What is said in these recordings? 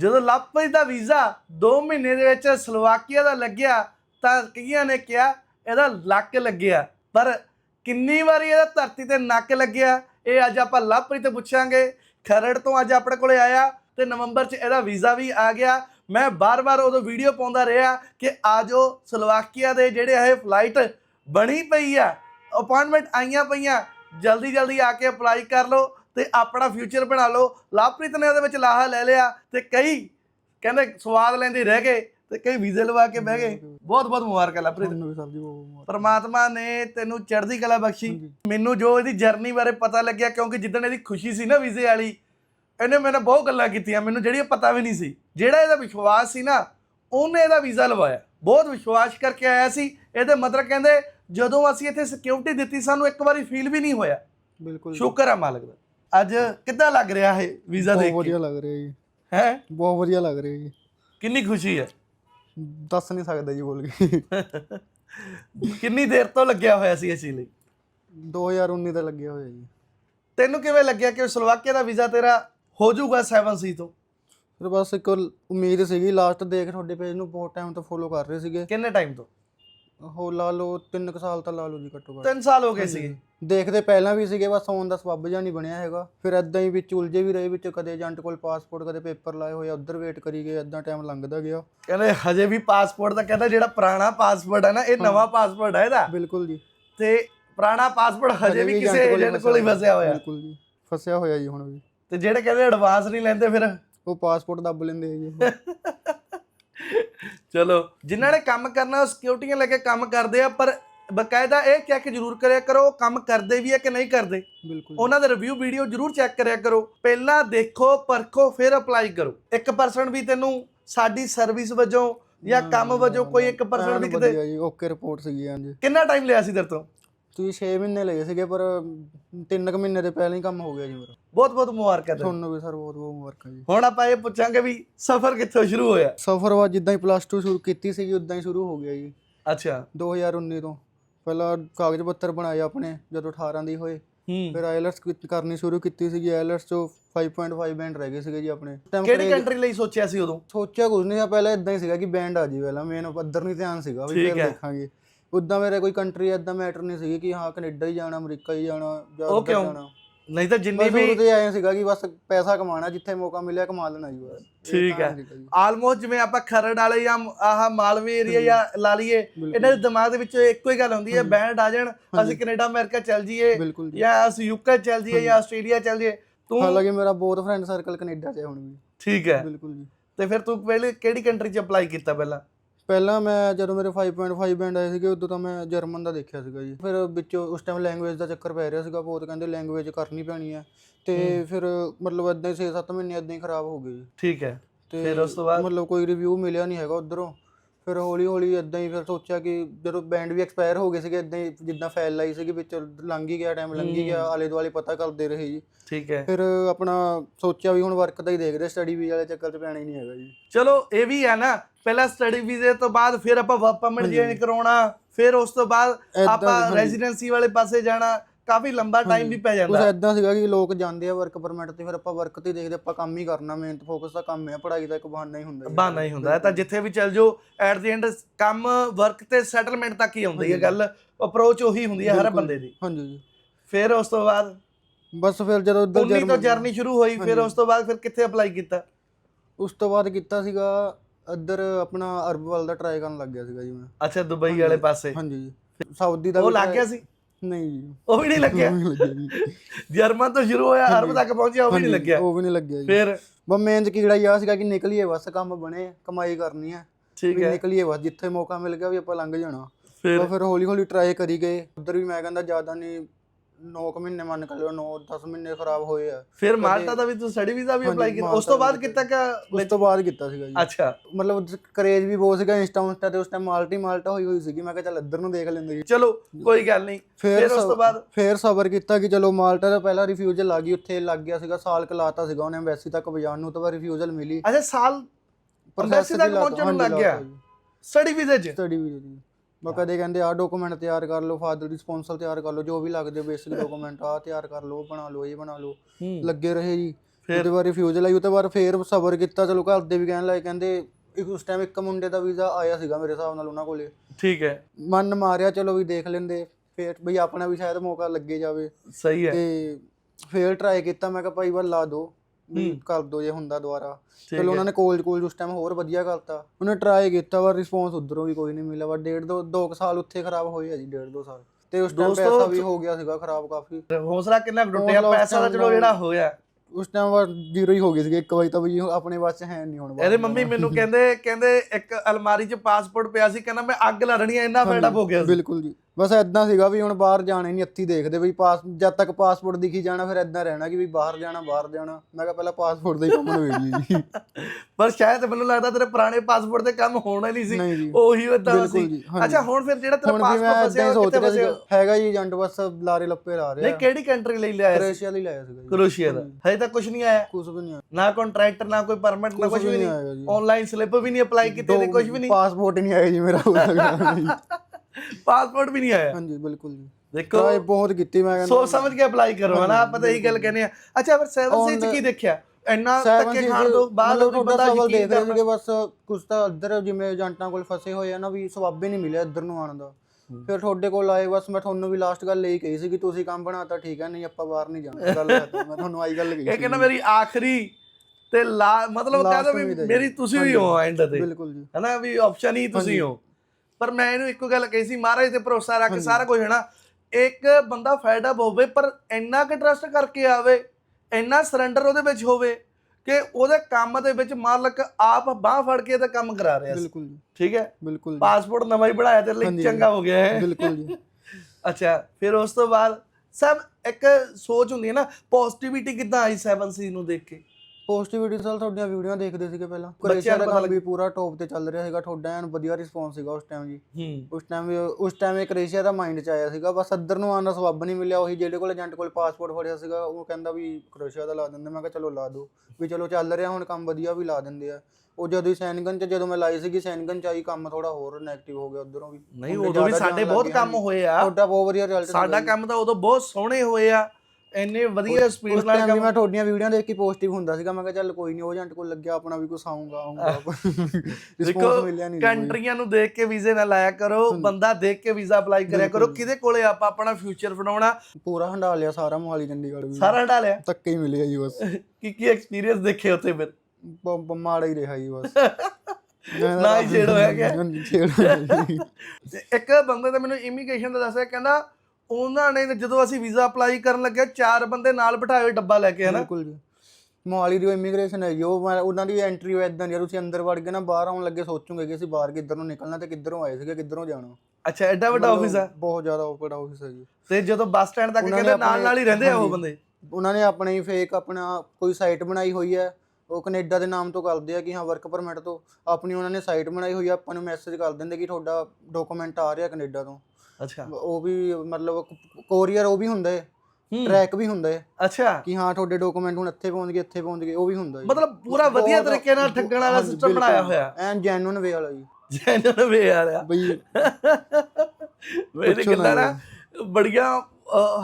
ਜਦੋਂ ਲਵਪ੍ਰੀਤ ਦਾ ਵੀਜ਼ਾ 2 ਮਹੀਨੇ ਦੇ ਵਿੱਚ ਸਲੋਵਾਕੀਆ ਦਾ ਲੱਗਿਆ, ਤਾਂ ਕਈਆਂ ਨੇ ਕਿਹਾ ਇਹਦਾ ਲੱਕ ਲੱਗਿਆ। ਪਰ ਕਿੰਨੀ ਵਾਰੀ ਇਹਦਾ ਧਰਤੀ ਤੇ ਨੱਕ ਲੱਗਿਆ, ਇਹ ਅੱਜ ਆਪਾਂ ਲਵਪ੍ਰੀਤ ਤੋਂ ਪੁੱਛਾਂਗੇ। ਖਰੜ ਤੋਂ ਅੱਜ ਆਪਣੇ ਕੋਲੇ ਆਇਆ ਤੇ ਨਵੰਬਰ 'ਚ ਇਹਦਾ ਵੀਜ਼ਾ ਵੀ ਆ ਗਿਆ। ਮੈਂ ਬਾਰ-ਬਾਰ ਉਦੋਂ ਵੀਡੀਓ ਪਾਉਂਦਾ ਰਿਹਾ ਕਿ ਆਜੋ ਸਲੋਵਾਕੀਆ ਦੇ ਜਿਹੜੇ ਇਹ ਫਲਾਈਟ ਬਣੀ ਪਈ ਆ ਅਪਾਇੰਟਮੈਂਟ ਆਈਆਂ ਪਈਆਂ ਜਲਦੀ ਜਲਦੀ ਆ ਕੇ ਅਪਲਾਈ ਕਰ ਲਓ। ਤੇ ਆਪਣਾ ਫਿਊਚਰ ਬਣਾ ਲਓ। ਲਵਪ੍ਰੀਤ ਨੇ ਉਹਦੇ ਵਿੱਚ ਲਾਹਾ ਲੈ ਲਿਆ ਤੇ ਕਈ ਕਹਿੰਦੇ ਸਵਾਦ ਲੈਂਦੇ ਰਹਿ ਗਏ ਤੇ ਕਈ ਵੀਜ਼ੇ ਲਵਾ ਕੇ ਬਹਿ ਗਏ। ਬਹੁਤ ਬਹੁਤ ਮੁਬਾਰਕਾਂ ਲਵਪ੍ਰੀਤ ਵੀ ਸਰ ਜੀ ਪਰਮਾਤਮਾ ਨੇ ਤੈਨੂੰ ਚੜ੍ਹਦੀ ਕਲਾ ਬਖਸ਼ੀ। ਮੈਨੂੰ ਜੋ ਇਹਦੀ ਜਰਨੀ ਬਾਰੇ ਪਤਾ ਲੱਗਿਆ ਕਿਉਂਕਿ ਜਿੱਦਣ ਇਹਦੀ ਖੁਸ਼ੀ ਸੀ ਨਾ ਵੀਜ਼ੇ ਵਾਲੀ ਇਹਨੇ ਮੈਨੂੰ ਬਹੁਤ ਗੱਲਾਂ ਕੀਤੀਆਂ ਮੈਨੂੰ ਜਿਹੜੀਆਂ ਪਤਾ ਵੀ ਨਹੀਂ ਸੀ। ਜਿਹੜਾ ਇਹਦਾ ਵਿਸ਼ਵਾਸ ਸੀ ਨਾ ਉਹਨੇ ਇਹਦਾ ਵੀਜ਼ਾ ਲਵਾਇਆ। ਬਹੁਤ ਵਿਸ਼ਵਾਸ ਕਰਕੇ ਆਇਆ ਸੀ। ਇਹਦੇ ਮਤਲਬ ਕਹਿੰਦੇ ਜਦੋਂ ਅਸੀਂ ਇੱਥੇ ਸਿਕਿਉਰਿਟੀ ਦਿੱਤੀ ਸਾਨੂੰ ਇੱਕ ਵਾਰੀ ਫੀਲ ਵੀ ਨਹੀਂ ਹੋਇਆ। ਬਿਲਕੁਲ। ਸ਼ੁਕਰ ਆ ਮਾਲਕ ਦਾ। ਅੱਜ ਕਿੱਦਾਂ ਲੱਗ ਰਿਹਾ ਹੈ ਵੀਜ਼ਾ ਬਹੁਤ ਦੇਖ ਕੇ? ਵਧੀਆ ਲੱਗ ਰਿਹਾ ਜੀ। ਹੈ? ਬਹੁਤ ਵਧੀਆ ਲੱਗ ਰਿਹਾ ਜੀ। ਕਿੰਨੀ ਖੁਸ਼ੀ ਹੈ? ਦੱਸ ਨਹੀਂ ਸਕਦਾ ਜੀ ਬੋਲ ਕੇ। ਕਿੰਨੀ ਦੇਰ ਤੋਂ ਲੱਗਿਆ ਹੋਇਆ ਸੀ ਇਸ ਲਈ? 2019 ਦਾ ਲੱਗਿਆ ਹੋਇਆ ਜੀ। ਤੈਨੂੰ ਕਿਵੇਂ ਲੱਗਿਆ ਕਿ ਸਲੋਵਾਕੀਆ ਦਾ ਵੀਜ਼ਾ ਤੇਰਾ ਹੋ ਜਾਊਗਾ 7C ਤੋਂ? ਫਿਰ ਬਸ ਇੱਕ ਉਮੀਦ ਸੀਗੀ ਲਾਸਟ ਦੇਖ ਤੁਹਾਡੇ ਪੇਜ ਨੂੰ ਬਹੁਤ ਟਾਈਮ ਤੋਂ ਫੋਲੋ ਕਰ ਰਹੇ ਸੀਗੇ। ਕਿੰਨੇ ਟਾਈਮ ਤੋਂ? ਹੋ ਲਾ ਲਓ 3 ਸਾਲ ਤਾਂ ਲਾ ਲਓ ਜੀ ਘੱਟੋ ਘੱਟ। 3 ਸਾਲ ਹੋ ਗਏ ਸੀ ਦੇਖਦੇ ਪਹਿਲਾਂ ਵੀ ਸੀਗੇ ਬਸ ਆਉਣ ਦਾ ਸਬੱਬ ਜਾਂ ਨਹੀਂ ਬਣਿਆ ਹੈਗਾ। ਫਿਰ ਐਦਾਂ ਹੀ ਵਿੱਚ ਉਲਝੇ ਵੀ ਰਹੇ ਵਿੱਚ ਕਦੇ ਏਜੰਟ ਕੋਲ ਪਾਸਪੋਰਟ ਕਦੇ ਪੇਪਰ ਲਾਏ ਹੋਏ ਉਧਰ ਵੇਟ ਕਰੀ ਗਏ ਐਦਾਂ ਟਾਈਮ ਲੰਘਦਾ ਗਿਆ। ਕਹਿੰਦੇ ਹਜੇ ਵੀ ਪਾਸਪੋਰਟ ਦਾ ਕਹਿੰਦਾ ਜਿਹੜਾ ਪੁਰਾਣਾ ਪਾਸਪੋਰਟ ਹੈ ਨਾ ਇਹ ਨਵਾਂ ਪਾਸਪੋਰਟ ਹੈ ਇਹਦਾ। ਬਿਲਕੁਲ ਜੀ। ਤੇ ਪੁਰਾਣਾ ਪਾਸਪੋਰਟ ਹਜੇ ਵੀ ਕਿਸੇ ਏਜੰਟ ਕੋਲ ਹੀ ਫਸਿਆ। ਹੋਇਆ। ਬਿਲਕੁਲ ਜੀ। ਫਸਿਆ ਹੋਇਆ ਜੀ ਹੁਣ ਵੀ। ਤੇ ਜਿਹੜੇ ਕਹਿੰਦੇ ਐਡਵਾਂਸ ਨਹੀਂ ਲੈਂਦੇ ਫਿਰ? ਉਹ ਪਾਸਪੋਰਟ ਦੱਬ ਲੈਂਦੇ ਆ ਜੀ। ਚਲੋ। ਜਿਨ੍ਹਾਂ ਨੇ ਕੰਮ ਕਰਨਾ ਉਹ ਸਿਕਿਉਰਟੀਆਂ ਲੈ ਕੇ ਕੰਮ ਕਰਦੇ ਆ ਪਰ ਬਕਾਇਦਾ ਇਹ ਚੈੱਕ ਜ਼ਰੂਰ ਕਰਿਆ ਕਰੋ ਉਹ ਕੰਮ ਕਰਦੇ ਵੀ ਆ ਕਿ ਨਹੀਂ ਕਰਦੇ? ਬਿਲਕੁਲ। ਉਹਨਾਂ ਦੇ ਰਿਵਿਊ ਵੀਡੀਓ ਜ਼ਰੂਰ ਚੈੱਕ ਕਰਿਆ ਕਰੋ। ਪਹਿਲਾਂ ਦੇਖੋ ਪਰਖੋ ਫਿਰ ਅਪਲਾਈ ਕਰੋ। 1% ਵੀ ਤੈਨੂੰ ਸਾਡੀ ਸਰਵਿਸ ਵਜੋਂ ਜਾਂ ਕੰਮ ਵਜੋਂ ਕੋਈ 1% ਵੀ ਕਿਤੇ ਓਕੇ ਰਿਪੋਰਟ ਸੀਗੀ ਹਾਂਜੀ। ਕਿੰਨਾ ਟਾਈਮ ਲਿਆ ਸੀ ਤੇਰੇ ਤੋਂ? ਤੁਸੀਂ 6 ਮਹੀਨੇ ਲਏ ਸੀਗੇ ਪਰ 3 ਕੁ ਮਹੀਨੇ ਦੇ ਪਹਿਲਾਂ ਹੀ ਕੰਮ ਹੋ ਗਿਆ ਜੀ ਮੇਰਾ। ਬਹੁਤ ਬਹੁਤ ਮੁਬਾਰਕਾਂ ਤੈਨੂੰ। ਤੁਹਾਨੂੰ ਵੀ ਸਰ ਬਹੁਤ ਬਹੁਤ ਮੁਬਾਰਕਾਂ ਜੀ। ਹੁਣ ਆਪਾਂ ਇਹ ਪੁੱਛਾਂਗੇ ਵੀ ਸਫ਼ਰ ਕਿੱਥੋਂ ਸ਼ੁਰੂ ਹੋਇਆ? ਸਫ਼ਰ ਵਾ ਜਿੱਦਾਂ ਹੀ ਪਲੱਸ 2 ਸ਼ੁਰੂ ਕੀਤੀ ਸੀਗੀ ਉਦਾਂ ਹੀ ਸ਼ੁਰੂ ਹੋ ਗਿਆ ਜੀ। ਅੱਛਾ। 2019 ਤੋਂ। ਪਹਿਲਾਂ ਕਾਗਜ਼ ਪੱਤਰ ਬਣਾਏ ਆਪਣੇ ਜਦੋਂ 18 ਦੀ ਹੋਏ। ਫਿਰ ਆਈਲਟਸ ਕਰਨੀ ਸ਼ੁਰੂ ਕੀਤੀ ਸੀਗੀ। ਆਈਲਟਸ ਚੋਂ 5.5 ਬੈਂਡ ਰਹਿ ਗਏ ਸੀਗੇ ਜੀ ਆਪਣੇ। ਕਿਹੜੀ ਕੰਟਰੀ ਲਈ ਸੋਚਿਆ ਸੀ ਉਦੋਂ? ਸੋਚਿਆ ਕੁਝ ਨਹੀਂ ਸੀ ਪਹਿਲਾਂ ਇਦਾਂ ਹੀ ਸੀਗਾ ਕਿ ਬੈਂਡ ਆ ਜੀ ਪਹਿਲਾਂ। ਮੇਨ ਪੱਧਰ ਨਹੀਂ ਧਿਆਨ ਸੀਗਾ ਵੀ ਫਿਰ। ਦੇਖਾਂਗੇ। ਉਦਾਂ ਮੇਰੇ ਕੋਈ ਕੰਟਰੀ ਇਦਾਂ ਮੈਟਰ ਨਹੀਂ ਸੀਗੀ ਕਿ ਹਾਂ ਕੈਨੇਡਾ ਹੀ ਜਾਣਾ ਅਮਰੀਕਾ ਹੀ ਜਾਣਾ ਜਾਂ ਉਹ ਉੱਧਰ ਕਿਉਂ? ਜਾਣਾ। ਨਹੀਂ ਤਾਂ ਜਿੰਨੀ ਬਸ ਵੀ ਉਦੋਂ ਤੇ ਆਏ ਸੀਗਾ ਕਿ ਬਸ ਪੈਸਾ ਕਮਾਉਣਾ ਜਿੱਥੇ ਮੌਕਾ ਮਿਲਿਆ ਕਮਾ ਲੈਣਾ ਜੀ ਬਸ। ਇਹ ਠੀਕ ਤਾਂ ਹੈ। ਸੀਗਾ ਜੀ। ਆਲਮੋਸਟ ਜਿਵੇਂ ਆਪਾਂ ਖਰੜ ਵਾਲੇ ਜਾਂ ਆਹ ਮਾਲਵੇ ਏਰੀਆ ਜਾਂ ਲਾ ਲਈਏ। ਇਹਨਾਂ ਦੇ ਦਿਮਾਗ ਦੇ ਵਿੱਚ ਇੱਕੋ ਹੀ ਗੱਲ ਹੁੰਦੀ ਹੈ ਬੈਂਡ ਆ ਜਾਣ ਅਸੀਂ ਕੈਨੇਡਾ ਅਮਰੀਕਾ ਚੱਲ ਜਾਈਏ ਬਿਲਕੁਲ ਜੀ। ਜਾਂ ਅਸੀਂ ਯੂਕੇ ਚੱਲ ਜਾਈਏ ਜਾਂ ਆਸਟ੍ਰੇਲੀਆ ਚੱਲ ਜਾਈਏ ਤੂੰ ਹਾਲਾਂਕਿ ਮੇਰਾ ਬਹੁਤ ਫਰੈਂਡ ਸਰਕਲ ਕੈਨੇਡਾ 'ਚ ਹੈ ਹੁਣ ਵੀ। ਠੀਕ ਹੈ। ਬਿਲਕੁਲ ਜੀ। ਤੇ ਫਿਰ ਤੂੰ ਪਹਿਲੇ ਕਿਹੜੀ ਕੰਟਰੀ 'ਚ ਅਪਲਾਈ ਕੀਤਾ ਪਹਿਲਾਂ? ਪਹਿਲਾਂ ਮੈਂ ਜਦੋਂ ਮੇਰੇ 5.5 ਬੈਂਡ ਆਏ ਸੀਗੇ ਉਦੋਂ ਤਾਂ ਮੈਂ ਜਰਮਨ ਦਾ ਦੇਖਿਆ ਸੀਗਾ ਜੀ। ਫਿਰ ਵਿੱਚੋਂ ਉਸ ਟਾਈਮ ਲੈਂਗੁਏਜ ਦਾ ਚੱਕਰ ਪੈ ਰਿਹਾ ਸੀਗਾ ਬਹੁਤ ਕਹਿੰਦੇ ਲੈਂਗੁਏਜ ਕਰਨੀ ਪੈਣੀ ਹੈ ਤੇ ਫਿਰ ਮਤਲਬ ਇਦਾਂ ਹੀ 6-7 ਮਹੀਨੇ ਇਦਾਂ ਹੀ ਖਰਾਬ ਹੋ ਗਏ ਜੀ। ਠੀਕ ਹੈ। ਤੇ ਫਿਰ ਉਸ ਤੋਂ ਬਾਅਦ? ਮਤਲਬ ਕੋਈ ਰਿਵਿਊ ਮਿਲਿਆ ਨਹੀਂ ਹੈਗਾ ਉਧਰੋਂ। ਫਿਰ ਹੌਲੀ ਹੌਲੀ ਇਦਾਂ ਹੀ ਫਿਰ ਸੋਚਿਆ ਕਿ ਜਦੋਂ ਬੈਂਡ ਵੀ ਐਕਸਪਾਇਰ ਹੋ ਗਏ ਸੀਗੇ ਇਦਾਂ ਹੀ ਜਿੱਦਾਂ ਫਾਈਲ ਲਾਈ ਸੀਗੀ ਵਿੱਚ ਲੰਘ ਹੀ ਗਿਆ ਟਾਈਮ ਲੰਘ ਹੀ ਗਿਆ ਆਲੇ ਦੁਆਲੇ ਪਤਾ ਕਰਦੇ ਰਹੇ ਜੀ। ਠੀਕ ਹੈ। ਫਿਰ ਆਪਣਾ ਸੋਚਿਆ ਵੀ ਹੁਣ ਵਰਕ ਦਾ ਹੀ ਦੇਖਦੇ ਸਟੱਡੀ ਵੀਜ਼ਾ ਵਾਲੇ ਚੱਕਰ 'ਚ ਪੈਣਾ ਹੀ ਨਹੀਂ ਹੈਗਾ ਜੀ। ਚਲੋ ਇਹ ਵੀ ਹੈ ਨਾ ਪਹਿਲਾਂ ਸਟੱਡੀ ਵੀਜ਼ੇ ਤੋਂ ਬਾਅਦ ਫਿਰ ਆਪਾਂ ਵਰਕ ਪਰਮਿਟ ਜੇ ਕਰਾਉਣਾ ਫਿਰ ਉਸ ਤੋਂ ਬਾਅਦ ਆਪਾਂ। ਰੈਜ਼ੀਡੈਂਸੀ ਵਾਲੇ ਪਾਸੇ ਜਾਣਾ ਕਾਫੀ ਲੰਬਾ ਟਾਈਮ ਵੀ ਪੈ ਜਾਂਦਾ। ਐਦਾਂ ਸੀਗਾ ਕਿ ਲੋਕ ਜਾਂਦੇ ਆ ਵਰਕ ਪਰਮਿਟ ਤੇ ਫਿਰ ਆਪਾਂ ਵਰਕ ਤੇ ਹੀ ਦੇਖਦੇ ਆਪਾਂ ਕੰਮ ਹੀ ਕਰਨਾ ਮਿਹਨਤ ਫੋਕਸ ਦਾ ਕੰਮ ਹੈ ਪੜ੍ਹਾਈ ਦਾ ਇੱਕ ਬਹਾਨਾ ਹੀ ਹੁੰਦਾ। ਜੀ। ਬਹਾਨਾ ਹੀ ਹੁੰਦਾ। ਹੈ ਤਾਂ ਜਿੱਥੇ ਵੀ ਚੱਲ ਜਾਓ ਐਟ ਦੀ ਐਂਡ ਕੰਮ ਵਰਕ ਤੇ ਸੈਟਲਮੈਂਟ ਤੱਕ ਹੀ ਆਉਂਦੀ ਹੈ ਗੱਲ। ਅਪਰੋਚ ਉਹੀ ਹੁੰਦੀ ਹੈ ਹਰ। ਬੰਦੇ ਦੀ। ਹਾਂਜੀ ਜੀ ਫਿਰ ਉਸ ਤੋਂ ਬਾਅਦ ਬਸ ਫਿਰ ਜਦੋਂ ਉੱਧਰ 19 ਤੋਂ ਜਰਨੀ ਸ਼ੁਰੂ ਹੋਈ ਫਿਰ। ਉਸ ਤੋਂ ਬਾਅਦ ਫਿਰ ਕਿੱਥੇ ਅਪਲਾਈ ਕੀਤਾ? ਉਸ ਤੋਂ ਬਾਅਦ ਕੀਤਾ ਸੀਗਾ ਇੱਧਰ ਆਪਣਾ ਅਰਬ ਵੱਲ ਦਾ ਟਰਾਈ ਕਰਨ ਲੱਗ ਗਿਆ ਸੀਗਾ ਜੀ ਮੈਂ। ਅੱਛਾ ਦੁਬਈ ਵਾਲੇ ਪਾਸੇ? ਹਾਂਜੀ ਜੀ। ਸਾਊਦੀ ਦਾ ਉਹ ਵੀ ਲੱਗ try- ਗਿਆ ਸੀ? ਨਹੀਂ ਜੀ। ਉਹ ਵੀ ਨਹੀਂ ਲੱਗਿਆ? ਉਹ ਵੀ ਨਹੀਂ ਲੱਗਿਆ ਜੀ। ਜਰਮਨ ਤੋਂ ਸ਼ੁਰੂ ਹੋਇਆ ਅਰਬ ਤੱਕ ਪਹੁੰਚਿਆ ਉਹ ਵੀ ਨਹੀਂ ਹਾਂਜੀ, ਲੱਗਿਆ। ਉਹ ਵੀ ਨਹੀਂ ਲੱਗਿਆ ਜੀ। ਫਿਰ? ਬਸ ਮੇਨ ਕੀੜਾ ਆ ਸੀਗਾ ਕਿ ਨਿਕਲੀਏ ਬਸ ਕੰਮ ਬਣੇ ਕਮਾਈ ਕਰਨੀ ਹੈ। ਠੀਕ ਵੀ ਹੈ। ਨਿਕਲੀਏ ਬਸ ਜਿੱਥੇ ਮੌਕਾ ਮਿਲ ਗਿਆ ਵੀ ਆਪਾਂ ਲੰਘ ਜਾਣਾ। ਫਿਰ? ਤਾਂ ਫਿਰ ਹੌਲੀ ਹੌਲੀ ਟਰਾਈ ਕਰੀ ਗਏ। ਉਧਰ ਵੀ ਮੈਂ ਕਹਿੰਦਾ ਜ਼ਿਆਦਾ ਨਹੀਂ 9 ਮਹੀਨੇ ਮੰਨ ਕੇ ਲਿਓ 9 10 ਮਹੀਨੇ ਖਰਾਬ ਹੋਏ ਆ। ਫਿਰ ਮਾਲਟਾ ਦਾ ਵੀ ਤੂੰ ਸਟੱਡੀ ਵੀਜ਼ਾ ਵੀ ਅਪਲਾਈ ਕੀਤਾ? ਉਸ ਤੋਂ ਬਾਅਦ ਕੀਤਾ ਕਿ ਉਸ ਤੋਂ ਬਾਅਦ ਕੀਤਾ ਸੀਗਾ ਜੀ। ਅੱਛਾ। ਮਤਲਬ ਕਰੇਜ ਵੀ ਬਹੁਤ ਸੀਗਾ ਇੰਸਟਾ ਇੰਸਟਾ ਤੇ ਉਸ ਟਾਈਮ ਮਾਲਟੀ ਮਾਲਟਾ ਹੋਈ ਹੋਈ ਸੀਗੀ। ਮੈਂ ਕਿਹਾ ਚੱਲ ਇੱਧਰ ਨੂੰ ਦੇਖ ਲੈਂਦੇ ਜੀ। ਚਲੋ ਕੋਈ ਗੱਲ ਨਹੀਂ। ਫਿਰ ਉਸ ਤੋਂ ਬਾਅਦ ਫਿਰ ਸਬਰ ਕੀਤਾ ਕਿ ਚਲੋ ਮਾਲਟਾ ਦਾ ਪਹਿਲਾ ਰਿਫਿਊਜ਼ਲ ਆ ਗਈ। ਉੱਥੇ ਲੱਗ ਗਿਆ ਸੀਗਾ ਸਾਲ ਕਲਾਤਾ ਸੀਗਾ ਉਹਨੇ ਐਮਬੈਸੀ ਤੱਕ ਵਜਾਣ ਨੂੰ। ਤਾਂ ਰਿਫਿਊਜ਼ਲ ਮਿਲੀ। ਅੱਛਾ ਸਾਲ Embassy ਤੱਕ ਪਹੁੰਚਣ ਲੱਗ ਗਿਆ। ਸਟੱਡੀ ਵੀਜ਼ੇ 'ਚ? ਸਟੱਡੀ ਵੀ ਜੀ। ਮੈਂ ਕਦੇ ਕਹਿੰਦੇ ਆ ਡਾਕੂਮੈਂਟ ਤਿਆਰ ਕਰ ਲਓ ਫਾਦਰ ਦੀ ਸਪਾਂਸਰ ਤਿਆਰ ਕਰ ਲਓ ਜੋ ਵੀ ਲੱਗਦੇ ਬੇਸਿਕ ਡਾਕੂਮੈਂਟ ਆ ਤਿਆਰ ਕਰ ਲਓ ਉਹ ਬਣਾ ਲਓ ਇਹ ਬਣਾ ਲਓ ਲੱਗੇ ਰਹੇ ਜੀ? ਉਹਦੇ ਬਾਅਦ ਰਿਫਿਊਜ਼ ਲਾਈ ਉਹ ਤੋਂ ਬਾਅਦ ਫੇਰ ਸਬਰ ਕੀਤਾ ਚਲੋ ਘਰ ਦੇ ਵੀ ਕਹਿਣ ਲੱਗੇ ਕਹਿੰਦੇ ਇੱਕ ਉਸ ਟਾਈਮ ਇੱਕ ਮੁੰਡੇ ਦਾ ਵੀਜ਼ਾ ਆਇਆ ਸੀਗਾ ਮੇਰੇ ਹਿਸਾਬ ਨਾਲ ਉਹਨਾਂ ਕੋਲੇ। ਠੀਕ ਹੈ। ਮਨ ਮਾਰਿਆ ਚਲੋ ਵੀ ਦੇਖ ਲੈਂਦੇ ਫੇਰ ਬਈ ਆਪਣਾ ਵੀ ਸ਼ਾਇਦ ਮੌਕਾ ਲੱਗੇ ਜਾਵੇ। ਸਹੀ ਹੈ। ਤੇ ਫੇਰ ਟਰਾਈ ਕੀਤਾ ਮੈਂ ਕਿਹਾ ਭਾਈ ਵੱਲ ਲਾ ਦੋ। ਵੀ। ਕਰ ਦੋ ਜੇ ਹੁੰਦਾ ਦੁਬਾਰਾ। ਚਲੋ। ਉਹਨਾਂ ਨੇ ਕੋਲਜ ਕੋਲਜ ਉਸ ਟਾਈਮ ਹੋਰ ਵਧੀਆ ਕਰਤਾ। ਉਹਨੇ ਟਰਾਈ ਕੀਤਾ ਪਰ ਰਿਸਪੌਂਸ ਉਧਰੋਂ ਵੀ ਕੋਈ ਨਹੀਂ ਮਿਲਿਆ। ਵਾ ਡੇਢ ਦੋ ਦੋ ਕੁ ਸਾਲ ਉੱਥੇ ਖਰਾਬ ਹੋਏ ਆ ਜੀ ਡੇਢ ਦੋ ਸਾਲ। ਤੇ ਉਸ ਟਾਈਮ ਪੈਸਾ ਵੀ ਹੋ ਗਿਆ ਸੀਗਾ ਖਰਾਬ ਕਾਫੀ। ਹੌਸਲਾ ਕਿੰਨਾ ਟੁੱਟਿਆ ਪੈਸਾ time ਚਲੋ ਜਿਹੜਾ ਹੋਇਆ। ਉਸ ਟਾਈਮ ਵਾ ਜ਼ੀਰੋ ਹੀ ਹੋ ਗਈ ਸੀਗੀ। ਇੱਕ ਵਾਰੀ ਤਾਂ ਵੀ ਆਪਣੇ ਵਾਸਤੇ ਹੈ ਨਹੀਂ ਹੁਣ ਇਹਦੇ ਮੰਮੀ ਮੈਨੂੰ ਕਹਿੰਦੇ ਕਹਿੰਦੇ ਇੱਕ ਅਲਮਾਰੀ 'ਚ ਪਾਸਪੋਰਟ ਪਿਆ ਸੀ। ਕਹਿੰਦਾ ਮੈਂ ਅੱਗ ਲੜਨੀ ਆ ਇੰਨਾ ਫੈਡ ਹੋ ਗਿਆ ਸੀ। ਬਿਲਕੁਲ ਜੀ। ਬਸ ਐਦਾਂ ਸੀਗਾ ਵੀ ਹੁਣ ਬਾਹਰ ਜਾਣਾ ਹੀ ਨਹੀਂ ਅੱਥੀ ਦੇਖਦੇ ਵੀ ਪਾਸ ਜਦ ਤੱਕ ਪਾਸਪੋਰਟ ਦਿਖੀ ਜਾਣਾ ਫਿਰ ਐਦਾਂ ਰਹਿਣਾ ਕਿ ਵੀ ਬਾਹਰ ਜਾਣਾ ਬਾਹਰ ਜਾਣਾ। ਮੈਂ ਕਿਹਾ ਪਹਿਲਾਂ ਪਾਸਪੋਰਟ ਦਾ ਹੀ ਕੰਮ ਨਵੇੜੀਏ ਜੀ। ਪਰ ਸ਼ਾਇਦ ਮੈਨੂੰ ਲੱਗਦਾ ਤੇਰੇ ਪੁਰਾਣੇ ਪਾਸਪੋਰਟ ਤੇ ਕੰਮ ਹੋਣਾ ਨਹੀਂ ਸੀ। ਨਹੀਂ ਉਹੀ ਤਾਂ ਸੀ। ਅੱਛਾ ਹੁਣ ਫਿਰ ਜਿਹੜਾ ਤੇਰਾ ਪਾਸਪੋਰਟ ਫਸਿਆ ਹੀ ਸੋਚ ਕਿੱਥੇ ਫਸਿਆ? ਹੈਗਾ ਜੀ ਏਜੰਟ ਬਸ ਲਾਰੇ ਲੱਪੇ ਲਾ ਨਹੀਂ ਰਿਹਾ ਕਿਹੜੀ ਕੰਟਰੀ ਲਈ ਲਿਆਇਆ ਸੀ? ਕ੍ਰੋਏਸ਼ੀਆ ਲਈ ਲਾਇਆ ਸੀਗਾ ਕਰੋਸ਼ੀਆ ਦਾ। ਹਜੇ। ਤੱਕ ਕੁਝ ਨਹੀਂ ਆਇਆ। ਕੁਝ ਵੀ ਨਹੀਂ ਆਇਆ। ਨਾ ਕੰਟਰੈਕਟ ਨਾ ਕੋਈ ਪਰਮਿਟ ਨਾ ਕੁਝ ਵੀ ਨਹੀਂ ਆਨਲਾਈਨ ਸਲਿੱਪ ਵੀ ਨਹੀਂ ਅਪਲਾਈ ਕੀਤੇ ਤੇ ਕੁਝ ਵੀ ਨਹੀਂ। ਪਾਸਪੋਰਟ ਹੀ ਨਹੀਂ ਆਇਆ ਜੀ ਮੇਰਾ। ਹੋ ਸਕਦਾ ਪਾਸਪੋਰਟ ਵੀ ਨਹੀਂ ਆਇਆ। ਹਾਂਜੀ ਬਿਲਕੁਲ ਜੀ। ਦੇਖੋ ਟਰਾਈ ਬਹੁਤ ਕੀਤੀ ਮੈਂ ਕਹਿੰਦਾ। ਸੋਚ ਸਮਝ ਕੇ ਅਪਲਾਈ ਕਰੋ ਹਨਾ? ਆਪਾਂ ਤਾਂ ਇਹੀ ਗੱਲ ਕਹਿੰਦੇ ਆ। ਅੱਛਾ ਫਿਰ 7 ਸੀ ਚ ਕੀ ਦੇਖਿਆ? ਇੰਨਾ Seas ਖਾਣ ਤੋਂ ਬਾਅਦ ਬੰਦਾ ਸਵਾਲ ਯਕੀਨ ਦੇਖ ਰਹੇ ਸੀਗੇ ਬਸ ਕੁਝ ਤਾਂ ਇੱਧਰ ਜਿਵੇਂ ਏਜੰਟਾਂ ਕੋਲ ਫਸੇ ਹੋਏ ਆ ਨਾ ਵੀ ਸਵਾਬ ਹੀ ਨਹੀਂ ਮਿਲਿਆ ਇੱਧਰ ਨੂੰ ਆਉਣ ਦਾ। ਫਿਰ ਤੁਹਾਡੇ ਕੋਲ ਆਏ ਬਸ ਮੈਂ ਤੁਹਾਨੂੰ ਵੀ ਲਾਸਟ ਗੱਲ ਇਹੀ ਕਹੀ ਸੀ ਕਿ ਤੁਸੀਂ ਕੰਮ ਬਣਾਤਾ ਠੀਕ ਹੈ ਨਹੀਂ ਆਪਾਂ ਬਾਹਰ ਨਹੀਂ ਜਾਣਾ। ਗੱਲ ਖਤਮ ਮੈਂ ਤੁਹਾਨੂੰ ਆਈ ਗੱਲ ਕਹੀ ਇਹ ਕਹਿੰਦਾ ਮੇਰੀ ਆਖਰੀ ਤੇ ਮਤਲਬ ਕਹਿੰਦਾ ਵੀ। ਮੇਰੀ ਤੁਸੀਂ ਵੀ ਹੋ ਐਂਡ ਤੇ। ਬਿਲਕੁਲ ਜੀ। ਹਨਾ ਵੀ ਆਪਸ਼ਨ ਹੀ ਤੁਸੀਂ ਹੋ। ਪਰ ਮੈਂ ਇਹਨੂੰ ਇੱਕੋ ਗੱਲ ਕਹੀ ਸੀ ਮਹਾਰਾਜ ਤੇ ਭਰੋਸਾ ਰੱਖ ਸਾਰਾ ਕੁਝ ਹਨਾ? ਇੱਕ ਬੰਦਾ ਫੈਡ ਅਪ ਹੋਵੇ ਪਰ ਇੰਨਾ ਕਿ ਟਰਸਟ ਕਰਕੇ ਆਵੇ ਇੰਨਾ ਸਰੈਂਡਰ ਉਹਦੇ ਵਿੱਚ ਹੋਵੇ ਕਿ ਉਹਦੇ ਕੰਮ ਦੇ ਵਿੱਚ ਮਾਲਕ ਆਪ ਬਾਹ ਫੜ ਕੇ ਇਹਦਾ ਕੰਮ ਕਰਾ ਰਿਹਾ ਸੀ। ਬਿਲਕੁਲ ਜੀ। ਠੀਕ ਹੈ? ਬਿਲਕੁਲ ਜੀ। ਪਾਸਪੋਰਟ ਨਵਾਂ ਹੀ ਬਣਾਇਆ ਤੇਰੇ ਲਈ ਚੰਗਾ ਹੋ ਗਿਆ ਹੈ। ਬਿਲਕੁਲ ਜੀ। ਅੱਛਾ ਫਿਰ ਉਸ ਤੋਂ ਬਾਅਦ ਸਭ ਇੱਕ ਸੋਚ ਹੁੰਦੀ ਹੈ ਨਾ ਪੋਜ਼ਿਟਿਵਿਟੀ ਕਿੱਦਾਂ ਆਈ 7 ਸੀ ਨੂੰ ਦੇਖ ਕੇ? ਪੋਜ਼ਿਟਿਵਿਟੀ ਸਾਲ ਤੁਹਾਡੀਆਂ ਵੀਡੀਓ ਦੇਖਦੇ ਸੀਗੇ ਪਹਿਲਾਂ। ਬੱਚਿਆਂ ਦਾ ਕੰਮ ਵੀ ਪੂਰਾ ਟੌਪ ਤੇ ਚੱਲ ਰਿਹਾ ਸੀਗਾ। ਤੁਹਾਡਾ ਐਨ ਵਧੀਆ ਰਿਸਪੌਂਸ ਸੀਗਾ ਉਸ ਟਾਈਮ ਜੀ। ਉਸ ਟਾਈਮ ਉਸ ਟਾਈਮ ਇਹ ਕ੍ਰੇਸ਼ੀਆ ਦਾ ਮਾਈਂਡ ਚ ਆਇਆ ਸੀਗਾ। ਬਸ ਇੱਧਰ ਨੂੰ ਆਉਣ ਦਾ ਸਬੱਬ ਨਹੀਂ ਮਿਲਿਆ। ਉਹੀ ਜਿਹੜੇ ਕੋਲ ਏਜੰਟ ਕੋਲ ਪਾਸਪੋਰਟ ਫੜਿਆ ਸੀਗਾ ਉਹ ਕਹਿੰਦਾ ਵੀ ਕ੍ਰੋਸ਼ੀਆ ਦਾ ਲਾ ਦਿੰਦੇ। ਮੈਂ ਕਿਹਾ ਚਲੋ ਲਾ ਦਿਓ। ਵੀ ਚਲੋ ਚੱਲ ਰਿਹਾ ਹੁਣ ਕੰਮ ਵਧੀਆ ਵੀ ਲਾ ਦਿੰਦੇ ਆ। ਉਹ ਜਦੋਂ ਹੀ ਸੈਨਗਨ ਚ ਜਦੋਂ ਮੈਂ ਲਾਈ ਸੀਗੀ ਸੈਨਗਨ ਚ ਆਈ ਕੰਮ ਥੋੜਾ ਹੋਰ ਨੈਗੇਟਿਵ ਹੋ ਗਿਆ ਉਧਰੋਂ ਵੀ। ਨਹੀਂ ਉਦੋਂ ਵੀ ਸਾਡੇ ਬਹੁਤ ਕੰਮ ਹੋਏ ਆ। ਤੁਹਾਡਾ ਬਹੁਤ ਵਧੀਆ ਰਿਜ਼ਲਟ ਸਾਡਾ ਕੰਮ ਤਾਂ ਉਦੋਂ ਬਹੁਤ ਸੋਹਣੇ ਹੋਏ ਆ। ਇੰਨੇ ਵਧੀਆ ਸਪੀਡ ਉਸ ਨਾਲ ਵੀ ਕੰਮ ਮੈਂ ਤੁਹਾਡੀਆਂ ਵੀਡੀਓ ਦੇਖ ਕੇ ਪੋਜ਼ਿਟਿਵ ਹੁੰਦਾ ਸੀਗਾ। ਮੈਂ ਕਿਹਾ ਚੱਲ ਕੋਈ ਨਹੀਂ ਉਹ ਏਜੰਟ ਕੋਲ ਲੱਗਿਆ ਆਪਣਾ ਵੀ ਕੁਝ ਆਉਂਗਾ ਆਉਂਗਾ ਰਿਸਪੌਂਸ ਮਿਲਿਆ ਨਹੀਂ। ਕੰਟਰੀਆਂ ਨੂੰ ਦੇਖ ਕੇ ਵੀਜ਼ੇ ਨਾ ਲਾਇਆ ਕਰੋ ਬੰਦਾ ਦੇਖ ਕੇ ਵੀਜ਼ਾ ਅਪਲਾਈ ਕਰਿਆ ਕਰੋ। ਕਿਹਦੇ ਕੋਲੇ ਆਪਾਂ ਆਪਣਾ ਫਿਊਚਰ ਬਣਾਉਣਾ? ਪੂਰਾ ਹੰਡਾ ਲਿਆ ਸਾਰਾ ਮੋਹਾਲੀ ਚੰਡੀਗੜ੍ਹ ਵੀ। ਸਾਰਾ ਹਟਾ ਲਿਆ? ਧੱਕੇ ਹੀ ਮਿਲਿਆ ਜੀ ਬਸ। ਕੀ ਕੀ ਐਕਸਪੀਰੀਅੰਸ ਦੇਖੇ ਉੱਥੇ ਫਿਰ? ਬ- ਬ- ਮਾੜਾ ਹੀ ਰਿਹਾ ਜੀ ਬਸ। ਨਾ ਹੀ ਛੇੜ ਹੋਇਆ। ਤੇ ਇੱਕ ਬੰਦੇ ਨੇ ਮੈਨੂੰ ਇਮੀਗ੍ਰੇਸ਼ਨ ਦਾ ਦੱਸਿਆ ਕਹਿੰਦਾ ਉਹਨਾਂ ਨੇ ਜਦੋਂ ਅਸੀਂ ਵੀਜ਼ਾ ਅਪਲਾਈ ਕਰਨ ਲੱਗੇ ਚਾਰ ਬੰਦੇ ਨਾਲ ਬਿਠਾਏ ਹੋਏ ਡੱਬਾ ਲੈ ਕੇ ਹਨਾ? ਬਿਲਕੁਲ ਜੀ। ਮੋਹਾਲੀ ਦੀ ਇਮੀਗ੍ਰੇਸ਼ਨ ਹੈ ਜੀ ਉਹਨਾਂ ਦੀ ਐਂਟਰੀ ਉਹ ਇਦਾਂ ਦੀ ਤੁਸੀਂ ਅੰਦਰ ਵੜ ਕੇ ਨਾ ਬਾਹਰ ਆਉਣ ਲੱਗੇ ਸੋਚੋਗੇ ਕਿ ਅਸੀਂ ਬਾਹਰ ਕਿੱਧਰ ਨੂੰ ਨਿਕਲਣਾ ਤੇ ਕਿੱਧਰੋਂ ਆਏ ਸੀਗੇ ਕਿੱਧਰੋਂ ਜਾਣਾ। ਅੱਛਾ ਐਡਾ ਵੱਡਾ ਆਫਿਸ ਆ? ਬਹੁਤ ਜ਼ਿਆਦਾ ਵੱਡਾ ਆਫਿਸ ਹੈ ਜੀ ਤੇ ਜਦੋਂ ਬੱਸ ਸਟੈਂਡ ਤੱਕ ਕਹਿੰਦੇ ਨਾਲ ਨਾਲ ਹੀ ਰਹਿੰਦੇ ਆ ਉਹ। ਬੰਦੇ? ਉਹਨਾਂ ਨੇ ਆਪਣੇ ਹੀ ਫੇਕ ਆਪਣਾ ਕੋਈ ਸਾਈਟ ਬਣਾਈ ਹੋਈ ਹੈ ਉਹ ਕੈਨੇਡਾ ਦੇ ਨਾਮ ਤੋਂ ਕਰਦੇ ਆ ਕਿ ਹਾਂ ਵਰਕ ਪਰਮਿਟ ਤੋਂ। ਆਪਣੀ ਉਹਨਾਂ ਨੇ ਸਾਈਟ ਬਣਾਈ ਹੋਈ ਆ ਆਪਾਂ ਨੂੰ ਮੈਸੇਜ ਕਰ ਦਿੰਦੇ ਕਿ ਤੁਹਾਡਾ ਡਾਕੂਮੈਂਟ ਆ ਰਿਹਾ ਕੈਨੇਡਾ ਤੋਂ। ਅੱਛਾ। ਉਹ ਵੀ ਮਤਲਬ ਕੋਰੀਅਰ ਉਹ ਵੀ ਹੁੰਦਾ ਹੈ। ਹੂੰ। ਟਰੈਕ ਵੀ ਹੁੰਦਾ। ਹੈ ਅੱਛਾ। ਕਿ ਹਾਂ ਤੁਹਾਡੇ ਡਾਕੂਮੈਂਟ ਹੁਣ ਇੱਥੇ ਪਹੁੰਚ ਗਏ ਇੱਥੇ ਪਹੁੰਚ ਗਏ ਉਹ ਵੀ ਹੁੰਦਾ ਜੀ। ਮਤਲਬ ਪੂਰਾ ਵਧੀਆ ਤਰੀਕੇ ਨਾਲ ਠੱਗਣ ਵਾਲਾ ਸਿਸਟਮ ਬਣਾਇਆ। ਹੋਇਆ। ਐਨ ਜੈਨੂਨ ਵੇ ਵਾਲਾ ਜੀ। ਜੈਨੂਨ ਵੇ ਰਿਹਾ। ਬਈ ਮੇਰੇ ਗੱਲਾਂ ਨਾ ਬੜੀਆਂ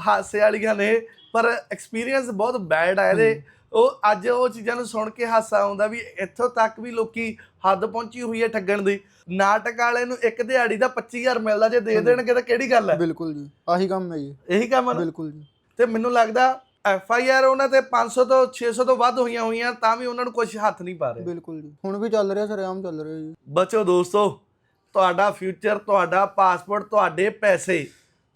ਹਾਸੇ ਵਾਲੀਆਂ ਨੇ ਪਰ ਐਕਸਪੀਰੀਅੰਸ ਬਹੁਤ ਬੈਡ ਆ ਇਹਦੇ। ਉਹ ਅੱਜ ਉਹ ਚੀਜ਼ਾਂ ਨੂੰ ਸੁਣ ਕੇ ਹਾਸਾ ਆਉਂਦਾ ਵੀ ਇੱਥੋਂ ਤੱਕ ਵੀ ਲੋਕੀ ਹੱਦ ਪਹੁੰਚੀ ਹੋਈ ਹੈ ਠੱਗਣ ਦੀ। ਨਾਟਕ ਵਾਲੇ ਨੂੰ ਇੱਕ ਦਿਹਾੜੀ ਦਾ 25000 ਮਿਲਦਾ ਜੇ ਦੇ ਦੇਣਗੇ ਤਾਂ ਕਿਹੜੀ ਗੱਲ ਹੈ? ਬਿਲਕੁਲ ਜੀ ਆਹੀ ਕੰਮ ਹੈ ਜੀ। ਇਹੀ ਕੰਮ ਹੈ? ਬਿਲਕੁਲ ਜੀ। ਤੇ ਮੈਨੂੰ ਲੱਗਦਾ ਐਫ ਆਈ ਆਰ ਉਹਨਾਂ ਤੇ 500 ਤੋਂ 600 ਤੋਂ ਵੱਧ ਹੋਈਆਂ ਹੋਈਆਂ ਤਾਂ ਵੀ ਉਹਨਾਂ ਨੂੰ ਕੁਝ ਹੱਥ ਨਹੀਂ ਪਾ ਰਹੇ। ਬਿਲਕੁਲ ਜੀ। ਹੁਣ ਵੀ ਚੱਲ ਰਿਹਾ ਸਰੇਆਮ ਚੱਲ ਰਿਹਾ ਜੀ। ਬਚੋ ਦੋਸਤੋ ਤੁਹਾਡਾ ਫਿਊਚਰ ਤੁਹਾਡਾ ਪਾਸਪੋਰਟ ਤੁਹਾਡੇ ਪੈਸੇ